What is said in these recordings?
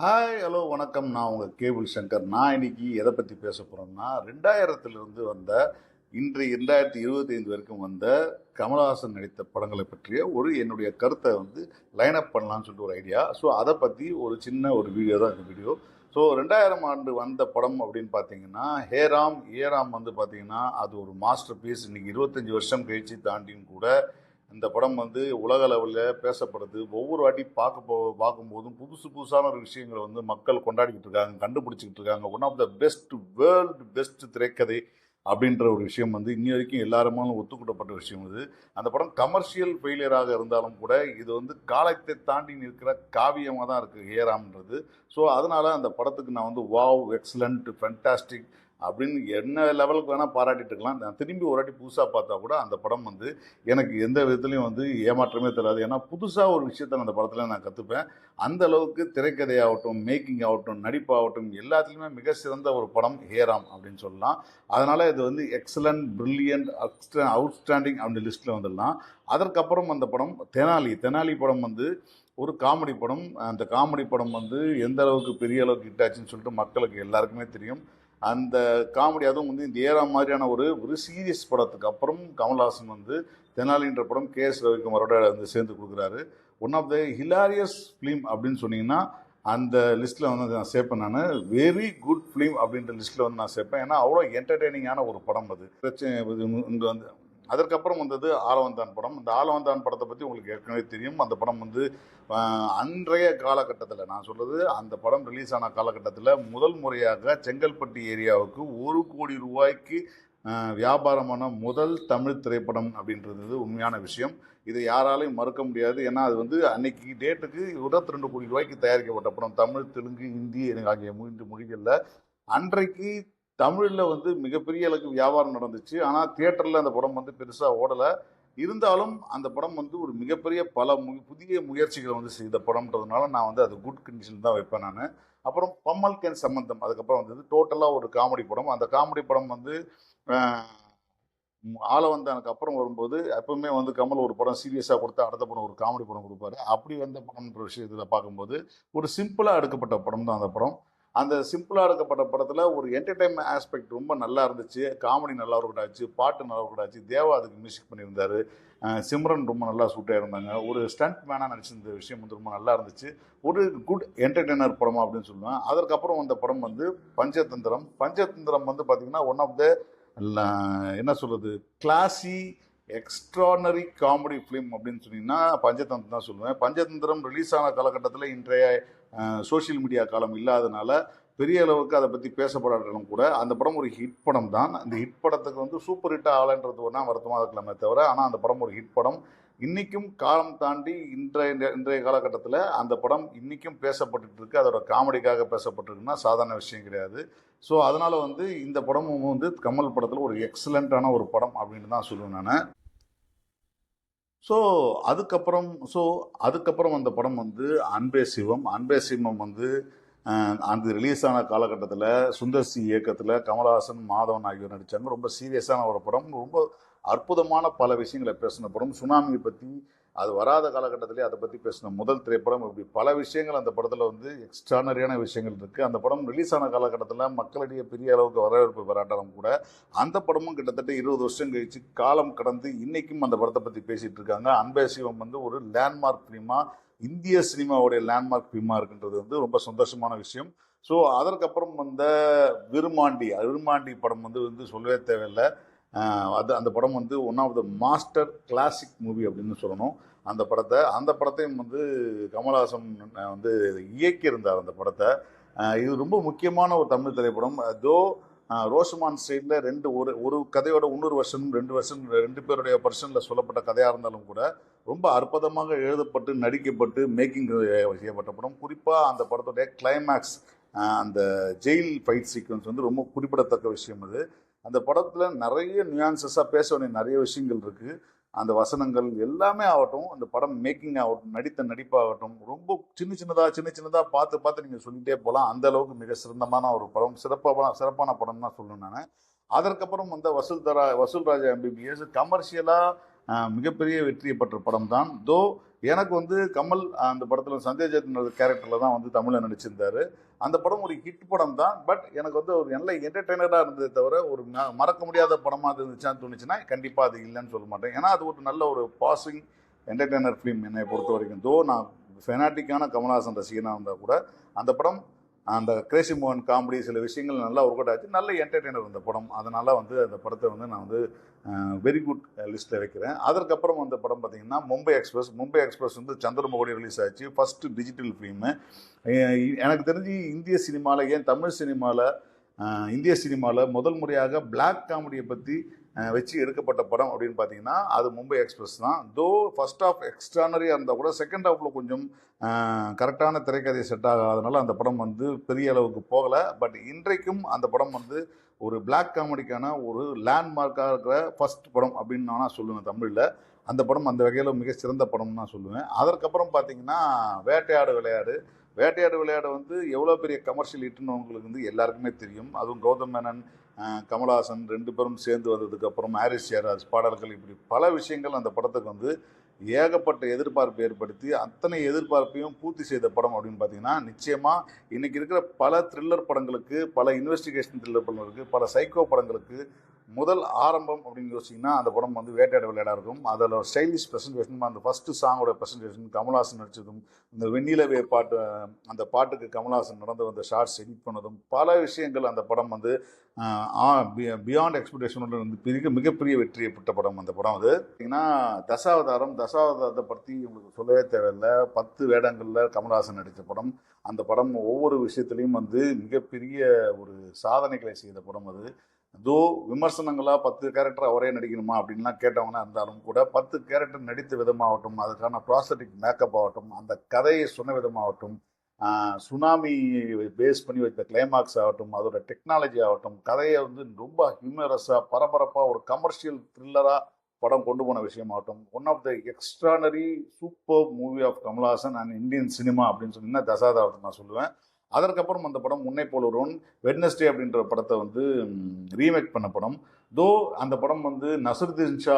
Hi hello வணக்கம். நான் உங்கள் கேபிள் சங்கர். நான் இன்னைக்கு எதை பற்றி பேச போகிறோம்னா ரெண்டாயிரத்துலேருந்து வந்த இன்று ரெண்டாயிரத்தி இருபத்தைந்து வரைக்கும் வந்த கமலஹாசன் நடித்த படங்களை பற்றிய ஒரு என்னுடைய கருத்தை வந்து லைன் அப் பண்ணலான்னு சொல்லிட்டு ஒரு ஐடியா ஸோ அதை பற்றி ஒரு சின்ன ஒரு வீடியோ தான் இந்த வீடியோ ஸோ ரெண்டாயிரம் ஆண்டு வந்த படம் அப்படின்னு பார்த்தீங்கன்னா ஹேராம் ஏராம் வந்து பார்த்தீங்கன்னா அது ஒரு மாஸ்டர் பீஸ் இன்றைக்கி இருபத்தஞ்சி வருஷம் கழிச்சு தாண்டியும் கூட இந்த படம் வந்து உலக அளவில் பேசப்படுது. ஒவ்வொரு வாட்டி பார்க்க போ பார்க்கும்போதும் புதுசு புதுசான ஒரு விஷயங்களை வந்து மக்கள் கொண்டாடிக்கிட்டு இருக்காங்க கண்டுபிடிச்சிக்கிட்டு இருக்காங்க. One of the best world best திரைக்கதை அப்படின்ற ஒரு விஷயம் வந்து இன்னி வரைக்கும் எல்லாருமாலும் ஒத்துக்கூட்டப்பட்ட விஷயம் இது. அந்த படம் கமர்ஷியல் ஃபெயிலியராக இருந்தாலும் கூட இது வந்து காலத்தை தாண்டி நிற்கிற காவியமாக தான் இருக்குது ஹேராம்ன்றது ஸோ அதனால் அந்த படத்துக்கு நான் வந்து வாவ் எக்ஸலண்ட் ஃபென்டாஸ்டிக் அப்படின்னு என்ன லெவலுக்கு வேணால் பாராட்டிட்டு இருக்கலாம். நான் திரும்பி ஒரு வாட்டி புதுசாக பார்த்தா கூட அந்த படம் வந்து எனக்கு எந்த விதத்துலையும் வந்து ஏமாற்றமே தெரியாது ஏன்னா புதுசாக ஒரு விஷயத்த நான் அந்த படத்தில் நான் கற்றுப்பேன் அந்த அளவுக்கு திரைக்கதையாகட்டும் மேக்கிங் ஆகட்டும் நடிப்பாகட்டும் எல்லாத்துலேயுமே மிக சிறந்த ஒரு படம் ஹேராம் அப்படின்னு சொல்லலாம். அதனால் இது வந்து எக்ஸலண்ட் பிரில்லியன்ட் அவுட்ஸ்டாண்டிங் அப்படின்னு லிஸ்ட்டில் வந்துடலாம். அதற்கப்புறம் அந்த படம் தெனாலி. தெனாலி படம் வந்து ஒரு காமெடி படம். அந்த காமெடி படம் வந்து எந்த அளவுக்கு பெரிய அளவுக்கு ஹிட் ஆச்சுன்னு சொல்லிட்டு மக்களுக்கு எல்லாருக்குமே தெரியும். அந்த காமெடி அதுவும் வந்து இந்த ஏரா மாதிரியான ஒரு ஒரு சீரியஸ் படத்துக்கு அப்புறம் கமல்ஹாசன் வந்து தெனாலின்ற படம் கே எஸ் ரவிக்குமாரோட வந்து சேர்ந்து கொடுக்குறாரு. One of the hilarious film அப்படின்னு சொன்னீங்கன்னா அந்த லிஸ்ட்டில் வந்து நான் சேர்ப்பேன் நான். வெரி குட் ஃபிலிம் அப்படின்ற லிஸ்ட்டில் வந்து நான் சேர்ப்பேன். ஏன்னா அவ்வளோ என்டர்டெய்னிங்கான ஒரு படம் அது. பிரச்சனை இங்கே வந்து அதற்கப்புறம் வந்தது ஆலவந்தான் படம். இந்த ஆலவந்தான் படத்தை பற்றி உங்களுக்கு ஏற்கனவே தெரியும். அந்த படம் வந்து அன்றைய காலகட்டத்தில் நான் சொல்கிறது அந்த படம் ரிலீஸ் ஆன காலகட்டத்தில் முதல் முறையாக செங்கல்பட்டு ஏரியாவுக்கு ஒரு கோடி ரூபாய்க்கு வியாபாரமான முதல் தமிழ் திரைப்படம் அப்படின்றது உண்மையான விஷயம். இதை யாராலையும் மறுக்க முடியாது. ஏன்னா அது வந்து அன்னைக்கு டேட்டுக்கு இருபத்தி ரெண்டு கோடி ரூபாய்க்கு தயாரிக்கப்பட்ட படம். தமிழ் தெலுங்கு ஹிந்தி ஆகிய மூன்று மொழிகளில் அன்றைக்கு தமிழில் வந்து மிகப்பெரிய அளவுக்கு வியாபாரம் நடந்துச்சு. ஆனால் தியேட்டரில் அந்த படம் வந்து பெருசாக ஓடலை. இருந்தாலும் அந்த படம் வந்து ஒரு மிகப்பெரிய பல மு புதிய முயற்சிகளை வந்து செய்த படம்ன்றதுனால நான் வந்து அது குட் கண்டிஷன் தான் வைப்பேன் நான். அப்புறம் பம்மல் கேன் சம்பந்தம் அதுக்கப்புறம் வந்தது டோட்டலாக ஒரு காமெடி படம். அந்த காமெடி படம் வந்து ஆள வந்ததுக்கு அப்புறம் வரும்போது எப்பவுமே வந்து கமல் ஒரு படம் சீரியஸாக கொடுத்தா அடுத்த படம் ஒரு காமெடி படம் கொடுப்பாரு. அப்படி வந்த படம்ன்ற விஷயத்தில் பார்க்கும்போது ஒரு சிம்பிளாக எடுக்கப்பட்ட படம் தான் அந்த படம். அந்த சிம்பிளாக எடுக்கப்பட்ட படத்தில் ஒரு என்டர்டைன்மெண்ட் ஆஸ்பெக்ட் ரொம்ப நல்லா இருந்துச்சு. காமெடி நல்லா இருக்கட்டாச்சு பாட்டு நல்லா இருக்கட்டாச்சு தேவா அதுக்கு மியூசிக் பண்ணியிருந்தாரு. சிம்ரன் ரொம்ப நல்லா சூட்டாக இருந்தாங்க ஒரு ஸ்டண்ட் மேனாக நடிச்சிருந்த விஷயம் வந்து ரொம்ப நல்லா இருந்துச்சு. ஒரு குட் என்டர்டெய்னர் படமா அப்படின்னு சொல்லுவேன். அதற்கப்புறம் வந்த படம் வந்து பஞ்சதந்திரம். பஞ்சதந்திரம் வந்து பார்த்திங்கன்னா ஒன் ஆஃப் த என்ன சொல்கிறது கிளாஸி எக்ஸ்ட்ரானரி காமெடி ஃபிலிம் அப்படின்னு சொன்னீங்கன்னா பஞ்சதந்திரம் தான் சொல்லுவேன். பஞ்சதந்திரம் ரிலீஸ் ஆன காலகட்டத்தில் இன்றைய சோஷியல் மீடியா காலம் இல்லாதனால பெரிய அளவுக்கு அதை பற்றி பேசப்படாட்டாலும் கூட அந்த படம் ஒரு ஹிட் படம் தான். அந்த ஹிட் படத்துக்கு வந்து சூப்பர் ஹிட் ஆகலைன்றது ஒன்றா வருத்தமாக இருக்கலாமே தவிர ஆனால் அந்த படம் ஒரு ஹிட் படம். இன்றைக்கும் காலம் தாண்டி இன்றைய இன்றைய காலகட்டத்தில் அந்த படம் இன்றைக்கும் பேசப்பட்டுட்டு இருக்கு. அதோட காமெடிக்காக பேசப்பட்டிருக்குன்னா சாதாரண விஷயம் கிடையாது. ஸோ அதனால் வந்து இந்த படமும் வந்து கமல் படத்தில் ஒரு எக்ஸலண்ட்டான ஒரு படம் அப்படின்னு தான் சொல்லுவேன் நான். ஸோ அதுக்கப்புறம் ஸோ அதுக்கப்புறம் அந்த படம் வந்து அன்பே சிவம். அன்பே சிவம் வந்து அஹ், அந்த ரிலீஸ் ஆன காலகட்டத்தில் சுந்தர் சி இயக்கத்தில் கமலஹாசன் மாதவன் ஆகியோர் நடித்தாங்க ரொம்ப சீரியஸான ஒரு படம். ரொம்ப அற்புதமான பல விஷயங்களை பேசின படம். சுனாமியை பற்றி அது வராத காலகட்டத்திலே அதை பற்றி பேசின முதல் திரைப்படம் இப்படி பல விஷயங்கள் அந்த படத்தில் வந்து எக்ஸ்ட்ரானரியான விஷயங்கள் இருக்குது அந்த படம் ரிலீஸ் ஆன காலகட்டத்தில் மக்களிடையே பெரிய அளவுக்கு வரவேற்பு பெறாட்டாலும் கூட அந்த படமும் கிட்டத்தட்ட இருபது வருஷம் கழித்து காலம் கடந்து இன்றைக்கும் அந்த படத்தை பற்றி பேசிகிட்டு இருக்காங்க. அன்பே சிவம் வந்து ஒரு லேண்ட்மார்க் ஃபிலிமா இந்திய சினிமாவுடைய லேண்ட்மார்க் ஃபிலிமா இருக்குன்றது வந்து ரொம்ப சந்தோஷமான விஷயம். ஸோ அதற்கப்புறம் வந்த விருமாண்டி விருமாண்டி படம் வந்து வந்து சொல்லவே தேவையில்லை. அது அந்த படம் வந்து one of the master classic movie அப்படின்னு சொல்லணும். அந்த படத்தை அந்த படத்தையும் வந்து கமல்ஹாசன் வந்து இயக்கியிருந்தார் அந்த படத்தை. இது ரொம்ப முக்கியமான ஒரு தமிழ் திரைப்படம். தோ ரோஷமான் சைடில் ரெண்டு ஒரு ஒரு கதையோட இன்னொரு வருஷன் ரெண்டு வருஷன் ரெண்டு பேருடைய பர்சனில் சொல்லப்பட்ட கதையாக இருந்தாலும் கூட ரொம்ப அற்புதமாக எழுதப்பட்டு நடிக்கப்பட்டு மேக்கிங் செய்யப்பட்ட படம். குறிப்பாக அந்த படத்துடைய கிளைமேக்ஸ் அந்த ஜெயில் ஃபைட் சீக்வன்ஸ் வந்து ரொம்ப குறிப்பிடத்தக்க விஷயம் அது. அந்த படத்தில் நிறைய நியூயான்சஸாக பேச வேண்டிய நிறைய விஷயங்கள் இருக்குது அந்த வசனங்கள் எல்லாமே ஆகட்டும் அந்த படம் மேக்கிங் ஆகட்டும் நடித்த நடிப்பாகட்டும் ரொம்ப சின்ன சின்னதாக சின்ன சின்னதாக பார்த்து பார்த்து நீங்கள் சொல்லிகிட்டே போகலாம் அந்த அளவுக்கு மிக சிறந்தமான ஒரு படம் சிறப்பான சிறப்பான படம் தான் சொல்லணும் நான். அதற்கப்புறம் வந்த வசூல் தரா வசூல் ராஜா எம்பிபிஎஸ் கமர்ஷியலாக மிகப்பெரிய வெற்றியை பெற்ற படம் தான். தோ எனக்கு வந்து கமல் அந்த படத்தில் சஞ்சய் கேரக்டரில் தான் வந்து தமிழில் நடிச்சிருந்தாரு. அந்த படம் ஒரு ஹிட் படம் தான். பட் எனக்கு வந்து ஒரு நல்ல என்டர்டெய்னராக இருந்ததே தவிர ஒரு மறக்க முடியாத படமாக இருந்துச்சான்னு தோணுச்சுன்னா கண்டிப்பாக அது இல்லைன்னு சொல்ல மாட்டேன். ஏன்னா அது ஒரு நல்ல ஒரு பாசிங் என்டர்டெய்னர் ஃபிலிம் என்னை பொறுத்த வரைக்கும். தோ நான் ஃபெனாட்டிக்கான கமல்ஹாசன் ரசிகனாக இருந்தால் கூட அந்த படம் அந்த கிரேசி மோகன் காமெடி சில விஷயங்கள் நல்லா ஒர்க் அவுட் ஆச்சு. நல்ல என்டர்டெய்னர் இந்த படம். அதனால் வந்து அந்த படத்தை வந்து நான் வந்து வெரி குட் லிஸ்ட்டில் வைக்கிறேன். அதற்கப்புறம் வந்த படம் பார்த்தீங்கன்னா மும்பை எக்ஸ்பிரஸ் மும்பை எக்ஸ்பிரஸ் வந்து சந்திரமுகோடி ரிலீஸ் ஆச்சு. ஃபஸ்ட்டு டிஜிட்டல் ஃபிலிமு எனக்கு தெரிஞ்சு இந்திய சினிமாவில் ஏன் தமிழ் சினிமாவில் இந்திய சினிமாவில் முதல் முறையாக பிளாக் காமெடியை பற்றி வச்சு எடுக்கப்பட்ட படம் அப்படின்னு பார்த்தீங்கன்னா அது மும்பை எக்ஸ்பிரஸ் தான். தோ ஃபர்ஸ்ட் ஆஃப் எக்ஸ்ட்ரானரியாக இருந்தால் கூட செகண்ட் ஆஃபில் கொஞ்சம் கரெக்டான திரைக்கதை செட் ஆகாதனால அந்த படம் வந்து பெரிய அளவுக்கு போகலை. பட் இன்றைக்கும் அந்த படம் வந்து ஒரு பிளாக் காமெடிக்கான ஒரு லேண்ட்மார்க்காக இருக்கிற ஃபர்ஸ்ட் படம் அப்படின்னு நான் சொல்லுவேன் தமிழில். அந்த படம் அந்த வகையில் மிக சிறந்த படம்னு நான் சொல்லுவேன். அதற்கப்புறம் பார்த்தீங்கன்னா வேட்டையாடு விளையாடு. வேட்டையாடு விளையாடு வந்து எவ்வளோ பெரிய கமர்ஷியல் ஹிட்னு உங்களுக்கு வந்து எல்லாருக்குமே தெரியும். அதுவும் கௌதம் மேனன் கமலஹாசன் ரெண்டு பேரும் சேர்ந்து வந்ததுக்கப்புறம் ஹாரிஸ் ஜெயராஜ் பாடல்கள் இப்படி பல விஷயங்கள் அந்த படத்துக்கு வந்து ஏகப்பட்ட எதிர்பார்ப்பு ஏற்படுத்தி அத்தனை எதிர்பார்ப்பையும் பூர்த்தி செய்த படம் அப்படின்னு பார்த்தீங்கன்னா நிச்சயமாக இன்றைக்கி இருக்கிற பல த்ரில்லர் படங்களுக்கு பல இன்வெஸ்டிகேஷன் த்ரில்லர் படங்களுக்கு பல சைக்கோ படங்களுக்கு முதல் ஆரம்பம் அப்படின்னு யோசிச்சிங்கன்னா அந்த படம் வந்து வேட்டையாட விளையாட இருக்கும். அதில் ஸ்டைலிஷ் ப்ரெசன்டேஷன் அந்த ஃபஸ்ட்டு சாங்கோட ப்ரெசன்டேஷன் கமல்ஹாசன் நடித்ததும் இந்த வெண்ணிலவே பாட்டு அந்த பாட்டுக்கு கமல்ஹாசன் நடந்து வந்த ஷார்ட்ஸ் எடிட் பண்ணதும் பல விஷயங்கள் அந்த படம் வந்து பியாண்ட் எக்ஸ்பெக்டேஷனோட வந்து பெரிய மிகப்பெரிய வெற்றியை பெற்ற படம் அந்த படம் அது. பார்த்தீங்கன்னா தசாவதாரம் தசாவதாரத்தை பற்றி உங்களுக்கு சொல்லவே தேவையில்லை. பத்து வேடங்களில் கமல்ஹாசன் நடித்த படம். அந்த படம் ஒவ்வொரு விஷயத்துலையும் வந்து மிகப்பெரிய ஒரு சாதனைகளை செய்த படம் அது. தோ விமர்சனங்களாக பத்து கேரக்டர் அவரே நடிக்கணுமா அப்படின்லாம் கேட்டவங்கன்னா இருந்தாலும் கூட பத்து கேரக்டர் நடித்த விதமாகட்டும் அதுக்கான ப்ராஸ்தட்டிக் மேக்கப் ஆகட்டும் அந்த கதையை சொன்ன விதமாகட்டும் சுனாமி பேஸ் பண்ணி வைத்த கிளைமாக்ஸ் ஆகட்டும் அதோட டெக்னாலஜி ஆகட்டும் கதையை வந்து ரொம்ப ஹியூமரஸாக பரபரப்பாக ஒரு கமர்ஷியல் த்ரில்லராக படம் கொண்டு போன விஷயமாகட்டும் one of the extraordinary super movie of Kamal Haasan and Indian cinema அப்படின்னு சொன்னீங்கன்னா தசாதாரத்தை நான் சொல்லுவேன். அதற்கப்புறம் அந்த படம் முன்னை போல் ஒருவன் வெட்னஸ்டே அப்படின்ற படத்தை வந்து ரீமேக் பண்ண படம். தோ அந்த படம் வந்து நசருதீன் ஷா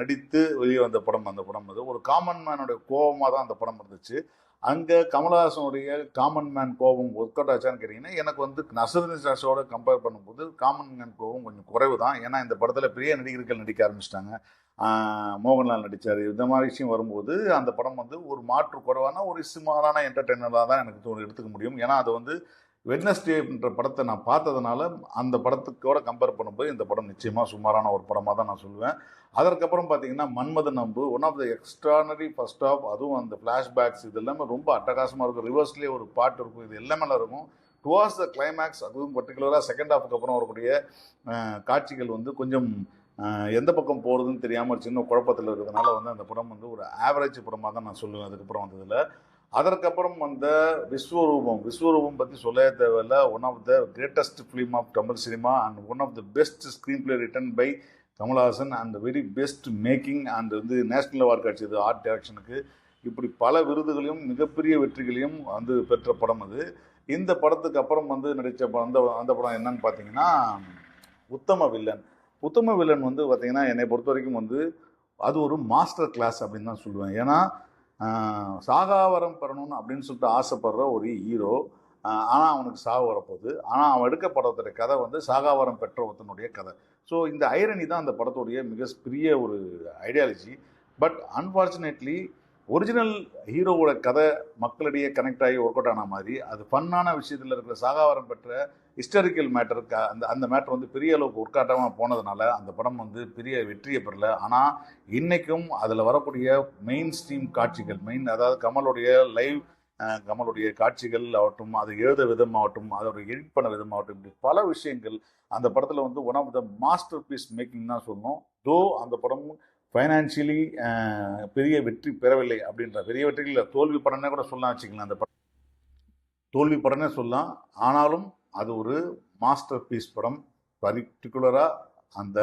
நடித்து வெளியே வந்த படம் அந்த படம் அது. ஒரு காமன் மேனுடைய கோபமாக தான் அந்த படம் இருந்துச்சு. அங்கே கமலஹாசனுடைய காமன் மேன் கோபம் ஒர்க் அவுட் ஆச்சான்னு கேட்டிங்கன்னா எனக்கு வந்து நசருதீன் ஷாஷோட கம்பேர் பண்ணும்போது காமன் மேன் கோபம் கொஞ்சம் குறைவு தான் ஏன்னா இந்த படத்தில் பெரிய நடிகர்கள் நடிக்க ஆரம்பிச்சிட்டாங்க. மோகன்லால் நடித்தார் இந்த மாதிரி விஷயம் வரும்போது அந்த படம் வந்து ஒரு மாற்று குறைவான ஒரு சுமாரான என்டர்டெய்னராக தான் எனக்கு தோணு எடுத்துக்க முடியும். ஏன்னா அது வந்து வெட்னஸ்டேன்ற படத்தை நான் பார்த்ததுனால அந்த படத்துக்கோட கம்பேர் பண்ணும்போது இந்த படம் நிச்சயமாக சுமாரான ஒரு படமாக தான் நான் சொல்லுவேன். அதற்கப்புறம் பார்த்தீங்கன்னா மன்மத நம்பு one of the extraordinary first half அதுவும் அந்த ஃப்ளாஷ்பேக்ஸ் இது எல்லாமே ரொம்ப அட்டகாசமாக இருக்கும். ரிவர்ஸ்லேயே ஒரு பாட்டு இருக்கும். இது எல்லாமே இருக்கும். டுவார்ஸ் த கிளைமேக்ஸ் அதுவும் பர்டிகுலராக செகண்ட் ஹாஃபுக்கு அப்புறம் வரக்கூடிய காட்சிகள் வந்து கொஞ்சம் எந்த பக்கம் போகிறதுன்னு தெரியாமல் சின்ன குழப்பத்தில் இருக்கிறதுனால வந்து அந்த படம் வந்து ஒரு ஆவரேஜ் படமாக தான் நான் சொல்லுவேன். அதுக்கப்புறம் வந்ததில் அதற்கப்புறம் வந்த விஸ்வரூபம். விஸ்வரூபம் பற்றி சொல்லவே தேவையில்ல. One of the greatest film of Tamil cinema and one of the best screenplay written by Kamal Haasan and very best making and வந்து நேஷனல் அவார்ட் கிடைச்சது ஆர்ட் டைரக்ஷனுக்கு இப்படி பல விருதுகளையும் மிகப்பெரிய வெற்றிகளையும் வந்து பெற்ற படம் அது. இந்த படத்துக்கு அப்புறம் வந்து நடித்த அந்த அந்த படம் என்னன்னு பார்த்தீங்கன்னா உத்தம வில்லன். உத்தம வில்லன் வந்து பார்த்திங்கன்னா என்னை பொறுத்த வரைக்கும் வந்து அது ஒரு மாஸ்டர் கிளாஸ் அப்படின்னு தான் சொல்லுவேன். ஏன்னா சாகாவரம் பெறணும்னு அப்படின்னு சொல்லிட்டு ஆசைப்படுற ஒரு ஹீரோ. ஆனால் அவனுக்கு சாக வரப்போகுது. ஆனால் அவன் எடுக்க படத்துடைய கதை வந்து சாகாவரம் பெற்ற ஒருத்தனுடைய கதை. ஸோ இந்த ஐரணி தான் அந்த படத்துடைய மிக பெரிய ஒரு ஐடியாலஜி பட் அன்ஃபார்ச்சுனேட்லி ஒரிஜினல் ஹீரோவோட கதை மக்களிடையே கனெக்ட் ஆகி ஒர்க் அவுட் ஆன மாதிரி அது ஃபன்னான விஷயத்தில் இருக்கிற சாகாவரம் பெற்ற ஹிஸ்டாரிக்கல் மேட்டருக்கு அந்த அந்த மேட்டர் வந்து பெரிய அளவுக்கு ஒர்க் ஆட்டாமல் போனதுனால அந்த படம் வந்து பெரிய வெற்றியை பெறல. ஆனால் இன்றைக்கும் அதில் வரக்கூடிய மெயின் ஸ்ட்ரீம் காட்சிகள் மெயின் அதாவது கமலுடைய லைவ் கமலுடைய காட்சிகள் ஆகட்டும் அது எழுத விதமாகட்டும் அதோட எடிட் பண்ண விதமாகட்டும் இப்படி பல விஷயங்கள் அந்த படத்தில் வந்து one of the masterpiece making தான் சொன்னோம் தோ அந்த படம் ஃபைனான்சியலி பெரிய வெற்றி பெறவில்லை அப்படின்ற பெரிய வெற்றிகள் தோல்வி படம்னே கூட சொல்லலாம் வச்சுக்கலாம் அந்த படம். தோல்வி படம்னே சொல்லலாம். ஆனாலும் அது ஒரு மாஸ்டர் பீஸ் படம். பர்டிகுலராக அந்த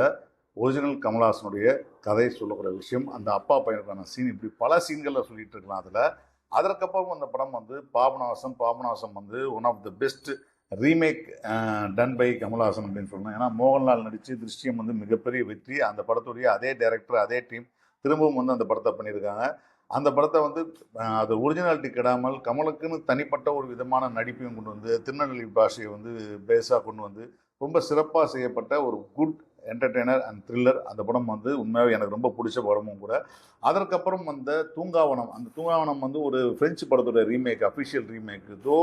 ஒரிஜினல் கமல்ஹாசனுடைய கதை சொல்லக்கூடிய விஷயம். அந்த அப்பா பையனுக்கான சீன் இப்படி பல சீன்களில் சொல்லிகிட்டு இருக்கலாம் அதில். அதற்கப்புறம் அந்த படம் வந்து பாபநாசம் பாபநாசம் வந்து one of the best remake done by Kamal Haasan அப்படின்னு சொல்லணும். ஏன்னா மோகன்லால் நடித்து திருஷ்டியம் வந்து மிகப்பெரிய வெற்றி. அந்த படத்துடைய அதே டைரக்டர் அதே டீம் திரும்பவும் வந்து அந்த படத்தை பண்ணியிருக்காங்க. அந்த படத்தை வந்து அது ஒரிஜினாலிட்டி கெடாமல் கமலுக்குன்னு தனிப்பட்ட ஒரு விதமான நடிப்பையும் கொண்டு வந்து திருநெல்வேலி பாஷையை வந்து பேஸாக கொண்டு வந்து ரொம்ப சிறப்பாக செய்யப்பட்ட ஒரு குட் என்டர்டெய்னர் அண்ட் த்ரில்லர் அந்த படம் வந்து உண்மையாகவே எனக்கு ரொம்ப பிடிச்ச படமும் கூட. அதற்கப்புறம் வந்த தூங்காவனம் அந்த தூங்காவனம் வந்து ஒரு ஃப்ரெஞ்சு படத்தோட ரீமேக் அஃபிஷியல் ரீமேக் தோ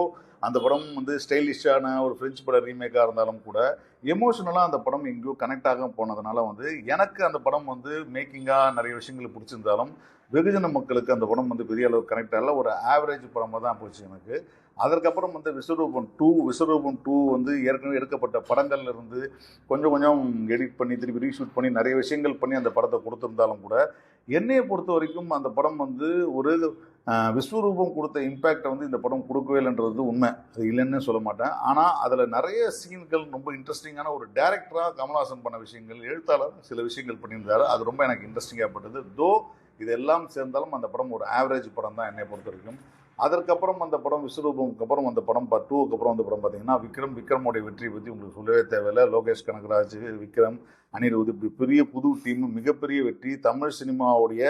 அந்த படம் வந்து ஸ்டைலிஷான ஒரு ஃப்ரெஞ்சு பட ரீமேக்காக இருந்தாலும் கூட எமோஷனலாக அந்த படம் எங்கேயோ கனெக்ட் ஆக போனதுனால வந்து எனக்கு அந்த படம் வந்து மேக்கிங்காக நிறைய விஷயங்கள் பிடிச்சிருந்தாலும் வெகுஜன மக்களுக்கு அந்த படம் வந்து பெரிய அளவுக்கு கனெக்ட் ஆகல. ஒரு ஆவரேஜ் படமாக தான் போச்சு எனக்கு. அதற்கப்புறம் வந்து விஸ்வரூபம் டூ விஸ்வரூபம் டூ வந்து ஏற்கனவே எடுக்கப்பட்ட படங்கள்ல இருந்து கொஞ்சம் கொஞ்சம் எடிட் பண்ணி திருப்பி ரீஷூட் பண்ணி நிறைய விஷயங்கள் பண்ணி அந்த படத்தை கொடுத்துருந்தாலும் கூட என்னையை பொறுத்த வரைக்கும் அந்த படம் வந்து ஒரு விஸ்வரூபம் கொடுத்த இம்பேக்டை வந்து இந்த படம் கொடுக்கவே இல்லைன்றது உண்மை. அது இல்லைன்னு சொல்ல மாட்டேன். ஆனால் அதில் நிறைய சீன்கள் ரொம்ப இன்ட்ரெஸ்டிங்கான ஒரு டேரக்டராக கமல்ஹாசன் பண்ண விஷயங்கள் எழுத்தாளர் சில விஷயங்கள் பண்ணியிருந்தாரு. அது ரொம்ப எனக்கு இன்ட்ரெஸ்டிங்காக பட்டது. தோ இதெல்லாம் சேர்ந்தாலும் அந்த படம் ஒரு ஆவரேஜ் படம் தான் என்னை பொறுத்த வரைக்கும். அதற்கப்புறம் அந்த படம் விஸ்வரூபம்க்கு அப்புறம் அந்த படம் டூவுக்கு அப்புறம் அந்த படம் பார்த்தீங்கன்னா விக்ரம் விக்ரமோடைய வெற்றியை பற்றி உங்களுக்கு சொல்லவே தேவையில்லை. லோகேஷ் கனகராஜ் விக்ரம் அனிருத் இப்படி பெரிய புது டீம் மிகப்பெரிய வெற்றி. தமிழ் சினிமாவுடைய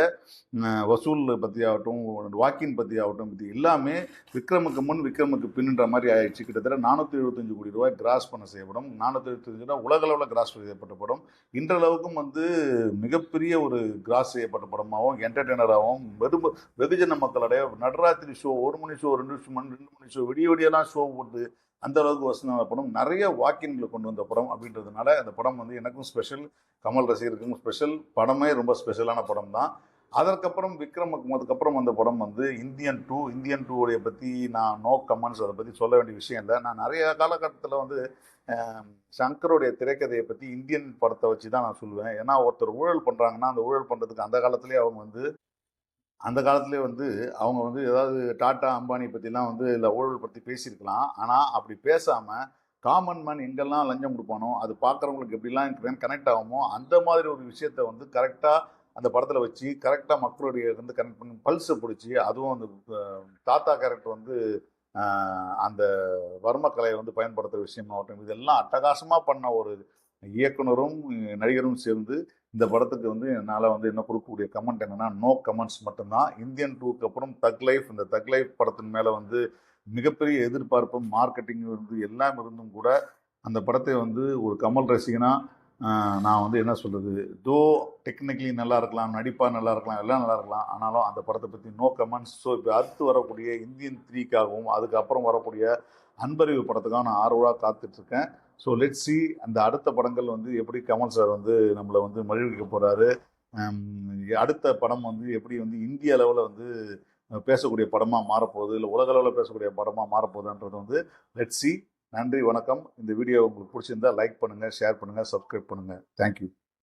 வசூல் பற்றி ஆகட்டும் வாக்கின் பற்றி ஆகட்டும் இது எல்லாமே விக்ரமுக்கு முன் விக்ரமுக்கு பின்னுன்ற மாதிரி ஆயிடுச்சு. கிட்டத்தட்ட நானூற்றி எழுபத்தஞ்சு கோடி ரூபாய் கிராஸ் பண்ண செய்யப்படும். நானூற்றி எழுபத்தஞ்சு ரூபாய் உலக அளவில் கிராஸ் செய்யப்பட்ட படம். இன்றளவுக்கும் வந்து மிகப்பெரிய ஒரு கிராஸ் செய்யப்பட்ட படமாகவும் என்டர்டெய்னராகவும் வெறும் வெகுஜன மக்களுடைய நடராத்திரி ஷோ ஒரு மணி ஷோ ரெண்டு மணி ரெண்டு மணி ஷோ விடிய விடியெல்லாம் ஷோ போட்டு அந்த அளவுக்கு வசனமான படம் நிறைய வாக்கின்களை கொண்டு வந்த படம் அப்படின்றதுனால அந்த படம் வந்து எனக்கும் ஸ்பெஷல் கமல் ரசிகருக்கும் ஸ்பெஷல் படமே ரொம்ப ஸ்பெஷலான படம் தான் அதற்கப்புறம் விக்ரமுக்கு அதுக்கப்புறம் அந்த படம் வந்து இந்தியன் டூ. இந்தியன் டூடைய பற்றி நான் நோ கமெண்ட்ஸ் அதை பற்றி சொல்ல வேண்டிய விஷயம் இல்லை. நான் நிறைய காலகட்டத்தில் வந்து சங்கருடைய திரைக்கதையை பற்றி இந்தியன் படத்தை வச்சு தான் நான் சொல்லுவேன். ஏன்னா ஒருத்தர் ஊழல் பண்ணுறாங்கன்னா அந்த ஊழல் பண்ணுறதுக்கு அந்த காலத்துலேயே அவங்க வந்து அந்த காலத்துலேயே வந்து அவங்க வந்து ஏதாவது டாட்டா அம்பானி பற்றிலாம் வந்து இல்லை ஊழல் பற்றி பேசியிருக்கலாம். ஆனால் அப்படி பேசாமல் காமன் மேன் எங்கெல்லாம் லஞ்சம் கொடுப்பானோ அது பார்க்குறவங்களுக்கு எப்படிலாம் கனெக்ட் ஆகுமோ அந்த மாதிரி ஒரு விஷயத்த வந்து கரெக்டாக அந்த படத்தில் வச்சு கரெக்டாக மக்களுடைய வந்து கனெக்ட் பண்ணி பல்ஸை பிடிச்சி அதுவும் அந்த தாத்தா கேரக்டர் வந்து அந்த அந்த வர்மக்கலையை வந்து பயன்படுத்துகிற விஷயமாகட்டும் இதெல்லாம் அட்டகாசமாக பண்ண ஒரு இயக்குனரும் நடிகரும் சேர்ந்து இந்த படத்துக்கு வந்து என்னால் வந்து என்ன கொடுக்கக்கூடிய கமெண்ட் என்னென்னா நோ கமெண்ட்ஸ் மட்டும்தான். இந்தியன் டூக்கு அப்புறம் தக் லைஃப் இந்த தக் லைஃப் படத்தின் மேலே வந்து மிகப்பெரிய எதிர்பார்ப்பும் மார்க்கெட்டிங் இருந்து எல்லாம் இருந்தும் கூட அந்த படத்தை வந்து ஒரு கமல் ரசிகனா நான் வந்து என்ன சொல்கிறது தோ டெக்னிக்கலி நல்லா இருக்கலாம் நடிப்பாக நல்லா இருக்கலாம் எல்லாம் நல்லா இருக்கலாம். ஆனாலும் அந்த படத்தை பற்றி நோ கமெண்ட்ஸ் ஸோ இப்போ அடுத்து வரக்கூடிய இந்தியன் த்ரீக்காகவும் அதுக்கப்புறம் வரக்கூடிய அன்பறிவு படத்துக்காக நான் ஆர்வலாக காத்துட்ருக்கேன் ஸோ லெட் சி அந்த அடுத்த படங்கள் வந்து எப்படி கமல் சார் வந்து நம்மளை வந்து மகிழ்விக்க போகிறாரு அடுத்த படம் வந்து எப்படி வந்து இந்திய அளவில் வந்து பேசக்கூடிய படமாக மாறப்போகுது இல்லை உலக அளவில் பேசக்கூடிய படமாக மாறப்போகுதுன்றது வந்து லெட் சி நன்றி வணக்கம். இந்த வீடியோ உங்களுக்கு பிடிச்சிருந்தா லைக் பண்ணுங்கள் ஷேர் பண்ணுங்கள் சப்ஸ்கிரைப் பண்ணுங்கள் தேங்க்யூ